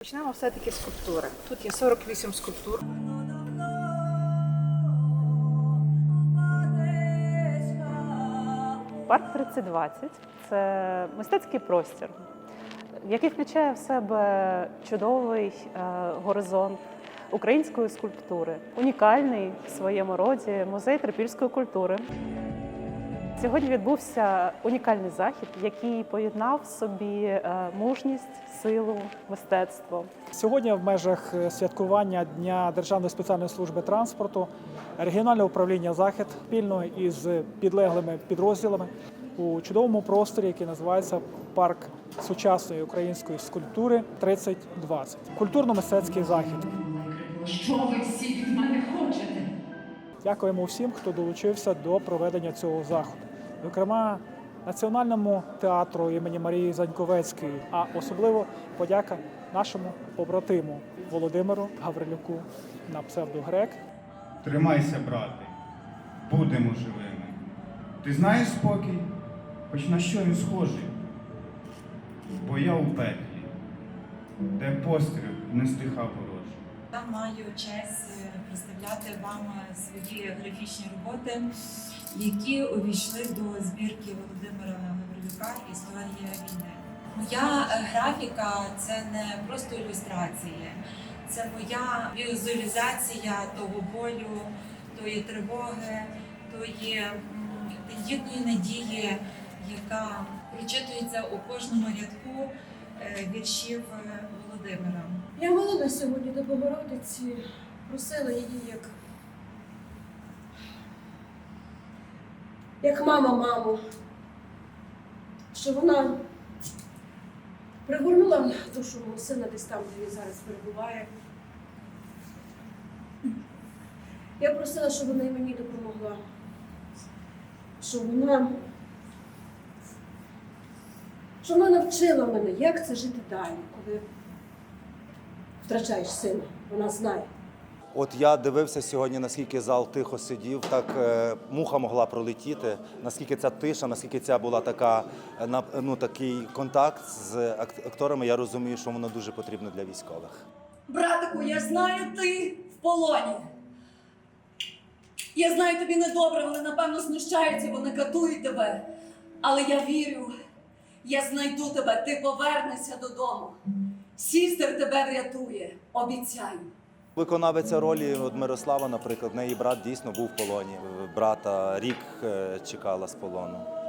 Почнемо все-таки з скульптури. Тут є 48 скульптур. Парк 3020 це мистецький простір, який включає в себе чудовий е, горизонт української скульптури, унікальний в своєму роді музей трипільської культури. Сьогодні відбувся унікальний захід, який поєднав в собі е, мужність, силу, мистецтво. Сьогодні в межах е, святкування Дня Державної спеціальної служби транспорту регіональне управління Захід спільно із підлеглими підрозділами у чудовому просторі, який називається Парк сучасної української скульптури 3020. Культурно-мистецький захід. Що ви всі від мене хочете? Дякуємо всім, хто долучився до проведення цього заходу. Зокрема, Національному театру імені Марії Заньковецької, а особливо подяка нашому побратиму Володимиру Гаврилюку на псевдогрек. Тримайся, брате, будемо живими. Ти знаєш спокій, хоч на що він схожий? Бо я у пеклі, де постріл не стихав ворожий. Я маю честь е, представляти вам свої графічні роботи, які увійшли до збірки Володимира Гаврилюка Історія війни. Моя е, графіка це не просто ілюстрації, це моя візуалізація того болю, тої тривоги, тої тендітної надії, яка прочитується у кожному рядку е, віршів е, Володимира. Я молилась сьогодні до Богородиці, просила її як, як мама маму, що вона пригорнула душу мого сина десь там, де він зараз перебуває. Я просила, щоб вона і мені допомогла, щоб вона, щоб вона навчила мене, як це жити далі, коли втрачаєш сина, вона знає. От я дивився сьогодні, наскільки зал тихо сидів, так е, муха могла пролетіти, наскільки ця тиша, наскільки ця була така е, на- ну, такий контакт з акторами. Я розумію, що воно дуже потрібно для військових. Братику, я знаю, ти в полоні. Я знаю, тобі недобре, вони напевно знущаються, вони катують тебе. Але я вірю, я знайду тебе, ти повернешся додому. Сістер тебе врятує, обіцяю. Виконавиця ролі от Мирослава, наприклад, неї брат дійсно був в полоні. Брата рік е, чекала з полону.